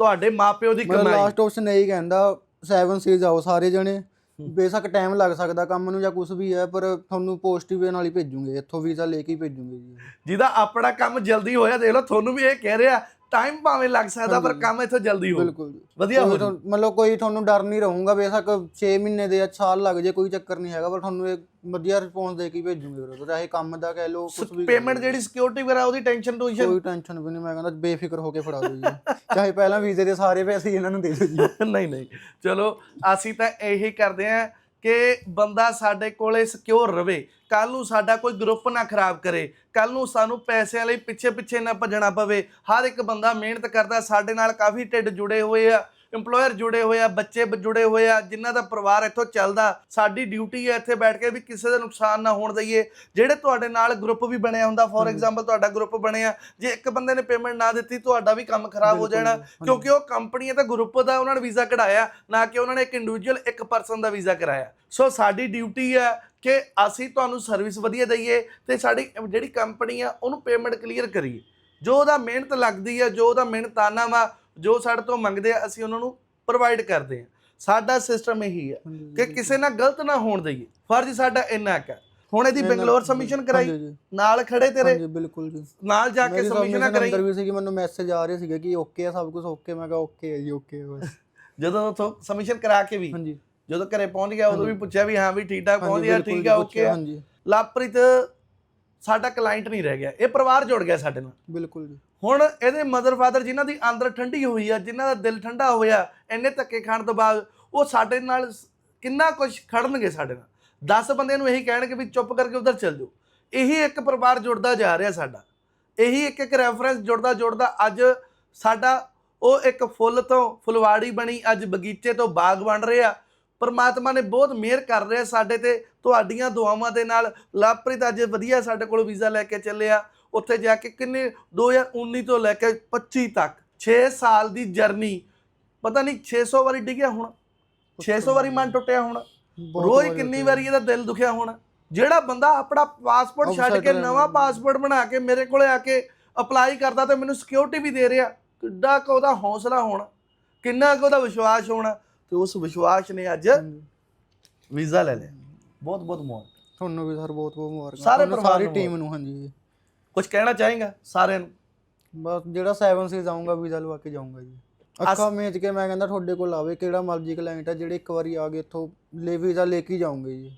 ਤੁਹਾਡੇ ਮਾਪਿਓ ਦੀ ਕਮਾਈ। ਲਾਸਟ ਆਪਸ਼ਨ ਇਹੀ ਕਹਿੰਦਾ 7 ਸੀਜ਼ ਆਓ ਸਾਰੇ ਜਣੇ। ਬੇਸ਼ੱਕ ਟਾਈਮ ਲੱਗ ਸਕਦਾ ਕੰਮ ਨੂੰ ਜਾਂ ਕੁਝ ਵੀ ਹੈ, ਪਰ ਤੁਹਾਨੂੰ ਪੋਜ਼ਿਟਿਵ ਨਾਲ ਹੀ ਭੇਜੂਗੇ, ਇੱਥੋਂ ਵੀਜ਼ਾ ਲੈ ਕੇ ਹੀ ਭੇਜੂਗੇ ਜੀ। ਜਿਹਦਾ ਆਪਣਾ ਕੰਮ ਜਲਦੀ ਹੋਇਆ, ਦੇਖ ਲਓ, ਤੁਹਾਨੂੰ ਵੀ ਇਹ ਕਹਿ ਰਿਹਾ ਟਾਈਮ ਭਾਵੇਂ ਲੱਗ ਸਕਦਾ ਪਰ। ਕੰਮ ਇੱਥੋਂ ਜਲਦੀ ਹੋ ਬਿਲਕੁਲ ਜੀ। ਵਧੀਆ ਹੋ ਮਤਲਬ ਕੋਈ ਤੁਹਾਨੂੰ ਡਰ ਨਹੀਂ ਰਹੂਗਾ ਬੇਸ਼ੱਕ 6 ਮਹੀਨੇ ਦੇ ਜਾਂ ਸਾਲ ਲੱਗ ਜੇ ਕੋਈ ਚੱਕਰ ਨਹੀਂ ਹੈਗਾ ਪਰ ਤੁਹਾਨੂੰ ਇੱਕ ਵਧੀਆ ਰਿਸਪੌਂਸ ਦੇ ਕੇ ਭੇਜੂਗੇ ਵੀਰੇ ਚਾਹੇ ਕੰਮ ਦਾ ਕਹਿ ਲਓ ਕੁਝ ਵੀ ਪੇਮੈਂਟ ਜਿਹੜੀ ਸਿਕਿਉਰਿਟੀ ਵਗੈਰਾ ਉਹਦੀ ਟੈਨਸ਼ਨ ਟੂਸ਼ਨ ਕੋਈ ਟੈਨਸ਼ਨ ਵੀ ਨਹੀਂ ਮੈਂ ਕਹਿੰਦਾ ਬੇਫਿਕਰ ਹੋ ਕੇ ਫੜਾ ਦਿਓ ਜੀ। ਚਾਹੇ ਪਹਿਲਾਂ ਵੀਜ਼ੇ ਦੇ ਸਾਰੇ ਪੈਸੇ ਇਹਨਾਂ ਨੂੰ ਦੇ ਦਿਓ ਜੀ। ਨਹੀਂ ਨਹੀਂ। ਚਲੋ ਅਸੀਂ ਤਾਂ ਇਹੀ ਕਰਦੇ ਆ ਕਿ ਬੰਦਾ ਸਾਡੇ ਕੋਲੇ ਸਿਕਿਉਰ ਰਵੇ। ਕੱਲ ਨੂੰ ਸਾਡਾ ਕੋਈ ਗਰੁੱਪ ਨਾ ਖਰਾਬ ਕਰੇ ਕੱਲ ਨੂੰ ਸਾਨੂੰ ਪੈਸਿਆਂ ਲਈ ਪਿੱਛੇ ਪਿੱਛੇ ਨਾ ਭੱਜਣਾ ਪਵੇ। ਹਰ ਇੱਕ ਬੰਦਾ ਮਿਹਨਤ ਕਰਦਾ ਸਾਡੇ ਨਾਲ ਕਾਫੀ ਢਿੱਡ ਜੁੜੇ ਹੋਏ ਆ EMPLOYER ਜੁੜੇ ਹੋਏ ਆ ਬੱਚੇ ਜੁੜੇ ਹੋਏ ਆ ਜਿਨ੍ਹਾਂ ਦਾ ਪਰਿਵਾਰ ਇੱਥੋਂ ਚੱਲਦਾ। ਸਾਡੀ ਡਿਊਟੀ ਹੈ ਇੱਥੇ ਬੈਠ ਕੇ ਵੀ ਕਿਸੇ ਦਾ ਨੁਕਸਾਨ ਨਾ ਹੋਣ ਦਈਏ। ਜਿਹੜੇ ਤੁਹਾਡੇ ਨਾਲ ਗਰੁੱਪ ਵੀ ਬਣਿਆ ਹੁੰਦਾ ਫੋਰ। ਐਗਜ਼ਾਮਪਲ ਤੁਹਾਡਾ ਗਰੁੱਪ ਬਣਿਆ ਜੇ ਇੱਕ ਬੰਦੇ ਨੇ ਪੇਮੈਂਟ ਨਾ ਦਿੱਤੀ ਤੁਹਾਡਾ ਵੀ ਕੰਮ ਖਰਾਬ ਹੋ ਜਾਣਾ। ਕਿਉਂਕਿ ਉਹ ਕੰਪਨੀ ਦਾ ਗਰੁੱਪ ਦਾ ਉਹਨਾਂ ਨੇ ਵੀਜ਼ਾ ਕਢਾਇਆ ਨਾ ਕਿ ਉਹਨਾਂ ਨੇ ਇੱਕ ਇੰਡੀਵਿਜੂਅਲ ਇੱਕ ਪਰਸਨ ਦਾ ਵੀਜ਼ਾ ਕਰਾਇਆ। ਸੋ ਸਾਡੀ ਡਿਊਟੀ ਹੈ ਕਿ ਅਸੀਂ ਤੁਹਾਨੂੰ ਸਰਵਿਸ ਵਧੀਆ ਦਈਏ ਤੇ ਸਾਡੀ ਜਿਹੜੀ ਕੰਪਨੀ ਆ ਉਹਨੂੰ ਪੇਮੈਂਟ ਕਲੀਅਰ ਕਰੀਏ। ਜੋ ਉਹਦਾ ਮਿਹਨਤ ਲੱਗਦੀ ਹੈ ਜੋ ਉਹਦਾ ਮਿਹਨਤਾਨਾ ਵਾ ਜੋ ਸਾਡੇ ਤੋਂ ਮੰਗਦੇ ਆ ਅਸੀਂ ਉਹਨਾਂ ਨੂੰ ਪ੍ਰੋਵਾਈਡ ਕਰਦੇ ਆ। ਸਾਡਾ ਸਿਸਟਮ ਇਹੀ ਹਾਂਜੀ, ਕਿ ਕਿਸੇ ਨਾਲ ਗਲਤ ਨਾ ਹੋਣ ਦਈਏ। ਫਰਜ਼ ਸਾਡਾ ਇੰਨਾ ਕੁ ਹੈ ਹੁਣ ਇਹਦੀ ਬੰਗਲੌਰ ਸਬਮਿਸ਼ਨ ਕਰਾਈ। ਨਾਲ ਖੜੇ ਤੇਰੇ। ਹਾਂਜੀ ਬਿਲਕੁਲ ਜੀ। ਨਾਲ ਜਾ ਕੇ ਸਬਮਿਸ਼ਨ ਕਰਾਈ ਅੰਦਰ ਵੀ ਸੀ ਕਿ ਮੈਨੂੰ ਮੈਸੇਜ ਆ ਰਹੇ ਸੀਗੇ ਕਿ ਓਕੇ ਆ ਸਭ ਕੁਝ ਓਕੇ। ਮੈਂ ਕਿਹਾ ਓਕੇ ਹੈ ਜੀ ਓਕੇ ਬਸ। ਜਦੋਂ ਉਥੋਂ ਸਬਮਿਸ਼ਨ ਕਰਾ ਕੇ ਵੀ। ਹਾਂਜੀ। ਜਦੋਂ ਘਰੇ ਪਹੁੰਚ ਗਿਆ ਉਦੋਂ ਵੀ। ਪੁੱਛਿਆ ਵੀ ਹਾਂ ਵੀ ਠੀਕ ਠਾਕ ਪਹੁੰਚ ਗਿਆ ਠੀਕ ਆ ਓਕੇ ਲਵਪ੍ਰੀਤ ਸਾਡਾ ਕਲਾਇੰਟ ਨਹੀਂ ਰਹਿ ਗਿਆ ਇਹ ਪਰਿਵਾਰ ਜੁੜ ਗਿਆ ਸਾਡੇ ਨਾਲ। ਬਿਲਕੁਲ ਜੀ। ਹੁਣ ਇਹਦੇ ਮਦਰ ਫਾਦਰ ਜਿਨ੍ਹਾਂ ਦੀ ਅੰਦਰ ਠੰਡੀ ਹੋਈ ਆ ਜਿਨ੍ਹਾਂ ਦਾ ਦਿਲ ਠੰਡਾ ਹੋਇਆ ਇੰਨੇ ਧੱਕੇ ਖਾਣ ਤੋਂ ਬਾਅਦ ਉਹ ਸਾਡੇ ਨਾਲ ਕਿੰਨਾ ਕੁਝ ਖੜਨਗੇ ਸਾਡੇ ਨਾਲ। 10 ਬੰਦਿਆਂ ਨੂੰ ਇਹੀ ਕਹਿਣਗੇ ਵੀ ਚੁੱਪ ਕਰਕੇ ਉਧਰ ਚੱਲ ਜਾਓ। ਇਹੀ ਇੱਕ ਪਰਿਵਾਰ ਜੁੜਦਾ ਜਾ ਰਿਹਾ ਸਾਡਾ। ਇਹੀ ਇੱਕ ਇੱਕ ਰੈਫਰੈਂਸ ਜੁੜਦਾ ਜੁੜਦਾ ਅੱਜ ਸਾਡਾ ਉਹ ਇੱਕ ਫੁੱਲ ਤੋਂ ਫੁਲਵਾੜੀ ਬਣੀ ਅੱਜ ਬਗੀਚੇ ਤੋਂ ਬਾਗ ਬਣ ਰਿਹਾ। ਪਰਮਾਤਮਾ ਨੇ ਬਹੁਤ ਮਿਹਰ ਕਰ ਰਿਹਾ ਸਾਡੇ ਤੇ ਤੁਹਾਡੀਆਂ ਦੁਆਵਾਂ ਦੇ ਨਾਲ। ਲਵਪ੍ਰੀਤ ਅੱਜ ਵਧੀਆ ਸਾਡੇ ਕੋਲ ਵੀਜ਼ਾ ਲੈ ਕੇ ਚੱਲਿਆ ਉੱਥੇ ਜਾ ਕੇ ਕਿੰਨੇ 2019 ਤੋਂ ਲੈ ਕੇ 25 ਤੱਕ 6 ਸਾਲ ਦੀ ਜਰਨੀ। ਪਤਾ ਨਹੀਂ 600 ਵਾਰੀ ਡਿੱਗਿਆ ਹੋਣਾ 600 ਵਾਰੀ ਮਨ ਟੁੱਟਿਆ ਹੋਣਾ। ਰੋਜ਼ ਕਿੰਨੀ ਵਾਰੀ ਇਹਦਾ ਦਿਲ ਦੁਖਿਆ ਹੋਣਾ। ਜਿਹੜਾ ਬੰਦਾ ਆਪਣਾ ਪਾਸਪੋਰਟ ਛੱਡ ਕੇ ਨਵਾਂ। ਪਾਸਪੋਰਟ ਬਣਾ ਕੇ ਮੇਰੇ ਕੋਲੇ ਆ ਕੇ ਅਪਲਾਈ ਕਰਦਾ ਤੇ ਮੈਨੂੰ ਸਿਕਿਉਰਿਟੀ ਵੀ ਦੇ ਰਿਹਾ। ਕਿੱਡਾ ਕੁ ਉਹਦਾ ਹੌਸਲਾ ਹੋਣਾ ਕਿੰਨਾ ਕੁ ਉਹਦਾ ਵਿਸ਼ਵਾਸ ਹੋਣਾ। ਤੇ ਉਸ ਵਿਸ਼ਵਾਸ ਨੇ ਅੱਜ। ਵੀਜ਼ਾ ਲੈ ਲਿਆ। ਬਹੁਤ ਬਹੁਤ ਮੁਬਾਰਕ। ਤੁਹਾਨੂੰ ਵੀ ਸਰ ਬਹੁਤ ਬਹੁਤ ਮੁਬਾਰਕਾਂ। ਸਾਰੇ ਸਾਰੀ ਟੀਮ ਨੂੰ ਹਾਂਜੀ। ਕੁਝ ਕਹਿਣਾ ਚਾਹੇਗਾ ਸਾਰਿਆਂ ਨੂੰ? ਬਸ ਜਿਹੜਾ 7 ਸੀ ਜਾਊਂਗਾ ਵੀਜ਼ਾ ਲਵਾ ਕੇ ਜਾਊਂਗਾ ਜੀ। ਅੱਖਾਂ ਮੇਚ ਕੇ ਮੈਂ ਕਹਿੰਦਾ ਤੁਹਾਡੇ ਕੋਲ ਆਵੇ ਕਿਹੜਾ ਮਰਜ਼ੀ ਕਲਾਇੰਟ ਹੈ ਜਿਹੜੇ ਇੱਕ ਵਾਰੀ ਆ ਗਏ ਇੱਥੋਂ ਲੈ ਵੀਜ਼ਾ ਲੈ ਕੇ ਹੀ ਜਾਊਂਗੇ ਜੀ।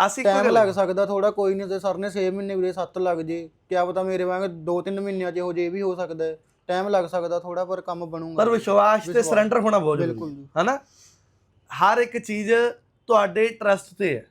ਅਸੀਂ ਕੋਈ ਟਾਈਮ ਲੱਗ ਸਕਦਾ ਥੋੜਾ ਕੋਈ ਨਹੀਂ ਤੇ ਸਰ ਨੇ 6 ਮਹੀਨੇ ਵੀਰੇ 7 ਲੱਗ ਜੇ। ਕਿਆ ਪਤਾ ਮੇਰੇ ਵਾਂਗ 2-3 ਮਹੀਨਿਆਂ 'ਚ ਹੋ ਜੇ ਇਹ ਵੀ ਹੋ ਸਕਦਾ ਹੈ। ਟਾਈਮ ਲੱਗ ਸਕਦਾ ਥੋੜਾ ਪਰ ਕੰਮ ਬਣੂਗਾ। ਪਰ ਵਿਸ਼ਵਾਸ ਤੇ। ਸਰੈਂਡਰ ਹੋਣਾ ਬਹੁਤ ਜ਼ਰੂਰੀ ਹੈ ਹਨਾ? ਹਰ ਇੱਕ ਚੀਜ਼ ਤੁਹਾਡੇ ਟਰਸਟ ਤੇ ਹੈ।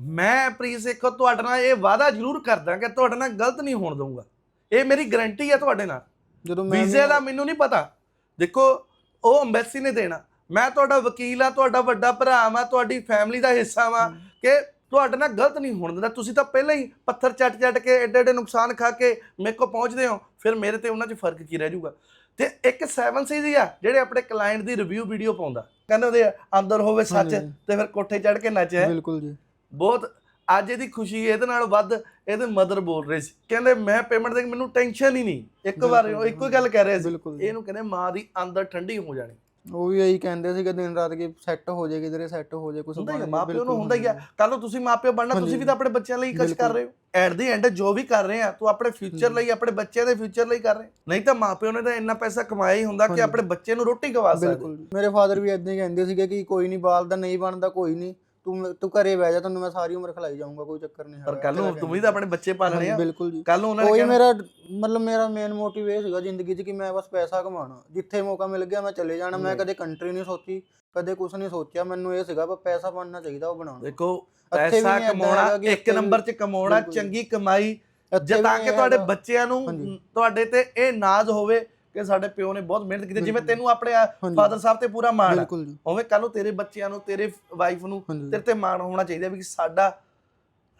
ਮੈਂ ਪ੍ਰੀਤ ਸਿੱਖੋ ਤੁਹਾਡੇ ਨਾਲ ਇਹ ਵਾਅਦਾ ਜ਼ਰੂਰ ਕਰਦਾ ਕਿ ਤੁਹਾਡੇ ਨਾਲ ਗਲਤ ਨਹੀਂ ਹੋਣ ਦਊਂਗਾ। ਇਹ ਮੇਰੀ ਗਰੰਟੀ ਹੈ ਤੁਹਾਡੇ ਨਾਲ। ਜਦੋਂ ਮੈਂ ਵੀਜ਼ੇ ਦਾ ਮੈਨੂੰ ਨਹੀਂ ਪਤਾ। ਦੇਖੋ ਉਹ ਅੰਬੈਸੀ ਨੇ ਦੇਣਾ। ਮੈਂ ਤੁਹਾਡਾ ਵਕੀਲ ਆ ਤੁਹਾਡਾ ਵੱਡਾ ਭਰਾ ਵਾਂ ਤੁਹਾਡੀ ਫੈਮਿਲੀ ਦਾ ਹਿੱਸਾ ਵਾਂ ਕਿ ਤੁਹਾਡੇ ਨਾਲ ਗਲਤ ਨਹੀਂ ਹੋਣ ਦਿੰਦਾ। ਤੁਸੀਂ ਤਾਂ ਪਹਿਲਾਂ ਹੀ ਪੱਥਰ ਚੱਟ ਚੱਟ ਕੇ ਐਡੇ ਐਡੇ ਨੁਕਸਾਨ ਖਾ ਕੇ ਮੇਰੇ ਕੋਲ ਪਹੁੰਚਦੇ ਹੋ ਫਿਰ ਮੇਰੇ ਤੇ ਉਹਨਾਂ 'ਚ ਫ਼ਰਕ ਕੀ ਰਹਿ ਜਾਊਗਾ? ਤੇ ਇੱਕ 7 ਸੀ ਦੀ ਆ ਜਿਹੜੇ ਆਪਣੇ ਕਲਾਇੰਟ ਦੀ ਰਿਵਿਊ ਵੀਡੀਓ ਪਾਉਂਦਾ। ਕਹਿੰਦੇ ਉਹਦੇ ਅੰਦਰ ਹੋਵੇ ਸੱਚ। ਤੇ ਫਿਰ ਕੋਠੇ ਚੜ ਕੇ ਨੱਚੇ ਬਿਲਕੁਲ ਜੀ। ਬਹੁਤ ਅੱਜ ਇਹਦੀ ਖੁਸ਼ੀ ਇਹਦੇ ਨਾਲ ਵੱਧ ਇਹਦੇ ਮਦਰ ਬੋਲ ਰਹੇ ਸੀ। ਕਹਿੰਦੇ ਮੈਂ ਪੇਮੈਂਟ ਦੇ ਮੈਨੂੰ ਟੈਨਸ਼ਨ ਹੀ ਨਹੀਂ। ਇੱਕ ਵਾਰ ਇੱਕੋ ਹੀ ਗੱਲ ਕਹਿ ਰਿਹਾ ਸੀ। ਇਹਨੂੰ ਕਹਿੰਦੇ ਮਾਂ ਦੀ ਅੰਦਰ ਠੰਡੀ ਹੋ ਜਾਣੀ। ਉਹ ਵੀ ਇਹੀ ਕਹਿੰਦੇ ਸੀਗੇ ਦਿਨ ਰਾਤ ਕਿ ਸੈੱਟ ਹੋ ਜਾਏ ਕਿਧਰੇ ਸੈੱਟ ਹੋ ਜਾਏ ਕੁਝ ਹੁੰਦਾ ਹੀ ਆ, ਮਾਂ ਪਿਓ ਨੂੰ ਹੁੰਦਾ ਹੀ ਆ ਕੱਲ ਨੂੰ ਤੁਸੀਂ ਮਾਂ ਪਿਓ ਬਣਨਾ ਤੁਸੀਂ। ਵੀ ਤਾਂ ਆਪਣੇ ਬੱਚਿਆਂ ਲਈ ਕੁਝ ਕਰ। ਰਹੇ ਹੋ ਐਟ ਦੀ ਐਂਡ ਜੋ ਵੀ ਕਰ ਰਹੇ ਆ ਤੂੰ ਆਪਣੇ ਫਿਊਚਰ ਲਈ ਆਪਣੇ ਬੱਚਿਆਂ ਦੇ ਫਿਊਚਰ ਲਈ ਕਰ ਰਹੇ ਨਹੀਂ ਤਾਂ ਮਾਂ ਪਿਓ ਨੇ ਤਾਂ ਇੰਨਾ ਪੈਸਾ ਕਮਾਇਆ ਹੀ ਹੁੰਦਾ ਕਿ। ਆਪਣੇ ਬੱਚੇ ਨੂੰ ਰੋਟੀ ਖਵਾ ਸਕਦੇ ਬਿਲਕੁਲ। ਮੇਰੇ ਫਾਦਰ ਵੀ ਇਦਾਂ ਹੀ ਕਹਿੰਦੇ ਸੀਗੇ ਕਿ ਕੋਈ ਨਹੀਂ ਬਾਲ ਦਾ ਨਹੀਂ ਬਣਦਾ ਕੋਈ ਨਹੀਂ ਤੂੰ ਤੂੰ ਘਰੇ ਬਹਿ ਜਾ ਤੈਨੂੰ ਮੈਂ ਸਾਰੀ ਉਮਰ ਖਿਲਾਈ ਜਾਊਂਗਾ ਕੋਈ ਚੱਕਰ ਨਹੀਂ ਪਰ ਹੈਗਾ, ਕੱਲ ਨੂੰ ਤੂੰ ਵੀ ਤਾਂ ਆਪਣੇ ਬੱਚੇ ਪਾਲਣੇ ਆ ਬਿਲਕੁਲ ਜੀ ਕੱਲ ਨੂੰ ਉਹਨਾਂ ਨੇ ਕੋਈ ਕਹਿਣਾ ਮੇਰਾ ਮਤਲਬ ਮੇਰਾ ਮੇਨ ਮੋਟਿਵ ਇਹ ਸੀਗਾ ਜ਼ਿੰਦਗੀ 'ਚ ਕਿ ਮੈਂ ਬਸ ਪੈਸਾ ਕਮਾਉਣਾ ਜਿੱਥੇ ਮੌਕਾ ਮਿਲ ਗਿਆ ਮੈਂ ਚਲੇ ਜਾਣਾ ਮੈਂ। ਕਦੇ ਕੰਟਰੀ ਨਹੀਂ ਸੋਚੀ ਕਦੇ ਕੁਝ ਨਹੀਂ ਸੋਚਿਆ ਮੈਨੂੰ ਇਹ ਸੀਗਾ ਬਸ ਪੈਸਾ ਬਣਨਾ ਚਾਹੀਦਾ ਉਹ ਬਣਾਉਣਾ ਦੇਖੋ ਇੱਥੇ ਵੀ ਪੈਸਾ ਨਹੀਂ ਏਦਾਂ ਕਮਾਉਣਾ ਹੈਗਾ ਕਿ ਇੱਕ ਇੱਥੇ ਵੀ- ਨੰਬਰ 'ਚ ਕਮਾਉਣਾ ਬਿਲਕੁਲ। ਚੰਗੀ ਕਮਾਈ ਇੱਥੇ ਜੇ ਵੀ ਤਾਂ ਨਹੀਂ ਕਿ ਤੁਹਾਡੇ ਹੈਗਾ। ਬੱਚਿਆਂ ਨੂੰ ਹਾਂਜੀ। ਤੁਹਾਡੇ ਤੇ ਇਹ ਨਾਜ਼ ਹੋਵੇ ਕਿ ਸਾਡੇ ਪਿਓ ਨੇ ਬਹੁਤ ਮਿਹਨਤ ਕੀਤੀ ਜਿਵੇਂ। ਤੈਨੂੰ ਆਪਣੇ। ਫਾਦਰ ਸਾਹਿਬ ਤੇ ਪੂਰਾ ਮਾਣ ਆ। ਉਵੇਂ ਕੱਲ ਨੂੰ ਤੇਰੇ ਬੱਚਿਆਂ ਨੂੰ ਤੇਰੇ ਵਾਈਫ ਨੂੰ ਤੇਰੇ ਤੇ ਮਾਣ ਹੋਣਾ ਚਾਹੀਦਾ ਵੀ ਸਾਡਾ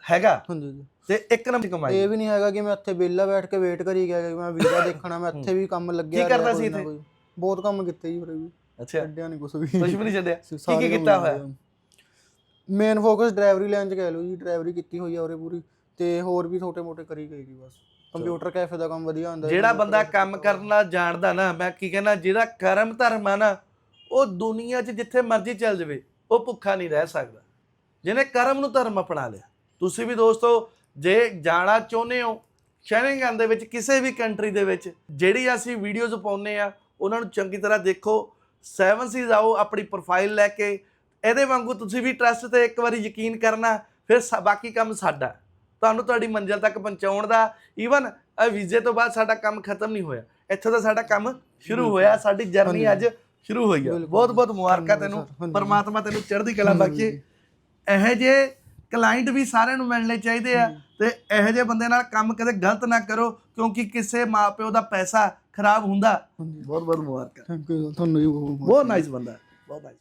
ਹੈਗਾ। ਹਾਂਜੀ ਤੇ ਇੱਕ ਨੰਬਰ ਕਮਾਈ। ਇਹ ਵੀ ਨਹੀਂ ਹੈਗਾ ਕਿ ਮੈਂ ਇੱਥੇ ਵਿਹਲਾ ਬੈਠ ਕੇ ਵੇਟ ਕਰੀ ਗਿਆ ਕਿ ਮੈਂ ਵੀਜ਼ਾ ਦੇਖਣਾ ਮੈਂ ਇੱਥੇ ਵੀ ਕੰਮ ਲੱਗਿਆ ਕੀ ਕਰਦਾ ਸੀ ਇੱਥੇ? ਬਹੁਤ ਕੰਮ ਕੀਤੇ ਜੀ ਉਰੇ ਵੀ। ਅੱਛਾ। ਛੱਡਿਆ ਨਹੀਂ ਕੁਝ ਵੀ। ਕੁਝ ਵੀ ਨਹੀਂ ਛੱਡਿਆ। ਕੀ ਕੀ ਕੀਤਾ ਹੋਇਆ। ਮੇਨ ਫੋਕਸ ਡਰਾਈਵਰੀ ਲਾਈਨ 'ਚ ਕਹਿ ਲਓ ਜੀ ਡਰਾਈਵਰੀ ਕੀਤੀ ਹੋਈ ਆ ਉਰੇ ਪੂਰੀ। ਤੇ ਹੋਰ ਵੀ ਛੋਟੇ ਮੋਟੇ ਕਰੀ ਗਈ ਜੀ ਬਸ। ਕੰਪਿਊਟਰ ਕੈਫੇ ਦਾ ਕੰਮ ਵਧੀਆ ਹੁੰਦਾ ਜਿਹੜਾ ਬੰਦਾ ਕੰਮ। ਕਰਨਾ ਜਾਣਦਾ ਨਾ ਮੈਂ ਕੀ ਕਹਿੰਦਾ ਜਿਹਦਾ ਕਰਮ ਧਰਮ ਆ ਨਾ ਉਹ ਦੁਨੀਆ 'ਚ ਜਿੱਥੇ ਮਰਜ਼ੀ ਚੱਲ ਜਾਵੇ ਉਹ ਭੁੱਖਾ ਨਹੀਂ ਰਹਿ ਸਕਦਾ। ਜਿਹਨੇ ਕਰਮ ਨੂੰ ਧਰਮ ਅਪਣਾ ਲਿਆ। ਤੁਸੀਂ ਵੀ ਦੋਸਤੋ ਜੇ ਜਾਣਾ ਚਾਹੁੰਦੇ ਹੋ ਸ਼ੈਨਿੰਗਨ ਦੇ ਵਿੱਚ ਕਿਸੇ ਵੀ ਕੰਟਰੀ ਦੇ ਵਿੱਚ ਜਿਹੜੀ ਅਸੀਂ ਵੀਡੀਓਜ਼ ਪਾਉਂਦੇ ਆ ਉਹਨਾਂ ਨੂੰ ਚੰਗੀ ਤਰ੍ਹਾਂ ਦੇਖੋ 7 ਸੀਜ਼ ਆਓ ਆਪਣੀ ਪ੍ਰੋਫਾਈਲ ਲੈ ਕੇ ਇਹਦੇ ਵਾਂਗੂ ਤੁਸੀਂ ਵੀ ਟਰਸਟ ਤੇ ਇੱਕ ਵਾਰੀ ਯਕੀਨ ਕਰਨਾ ਫਿਰ ਬਾਕੀ ਕੰਮ ਸਾਡਾ। ਤੁਹਾਨੂੰ ਤੁਹਾਡੀ ਮੰਜ਼ਿਲ ਤੱਕ ਪਹੁੰਚਾਉਣ ਦਾ ਈਵਨ ਇਹ ਵੀਜ਼ੇ ਤੋਂ ਬਾਅਦ ਸਾਡਾ ਕੰਮ ਖਤਮ ਨਹੀਂ ਹੋਇਆ। ਇੱਥੋਂ ਤਾਂ ਸਾਡਾ ਕੰਮ ਸ਼ੁਰੂ ਹੋਇਆ ਸਾਡੀ ਜਰਨੀ। ਅੱਜ ਸ਼ੁਰੂ ਹੋਈ ਆ। ਬਹੁਤ ਬਹੁਤ ਮੁਬਾਰਕਾਂ ਤੈਨੂੰ। ਪਰਮਾਤਮਾ ਤੈਨੂੰ ਚੜ੍ਹਦੀ ਕਲਾ। ਬਖਸ਼ੇ। ਇਹੋ ਜੇ ਕਲਾਇੰਟ ਵੀ ਸਾਰਿਆਂ ਨੂੰ ਮਿਲਣੇ ਚਾਹੀਦੇ ਆ ਤੇ ਇਹੋ ਜਿਹੇ ਬੰਦੇ ਨਾਲ ਕੰਮ ਕਦੇ ਗਲਤ ਨਾ ਕਰੋ ਕਿਉਂਕਿ ਕਿਸੇ ਮਾਪਿਓ ਦਾ ਪੈਸਾ ਖਰਾਬ ਹੁੰਦਾ। ਬਹੁਤ ਬਹੁਤ ਮੁਬਾਰਕਾਂ। ਥੈਂਕ ਯੂ ਤੁਹਾਨੂੰ ਬਹੁਤ ਨਾਈਸ ਬੰਦਾ। ਬਹੁਤ ਨਾਈਸ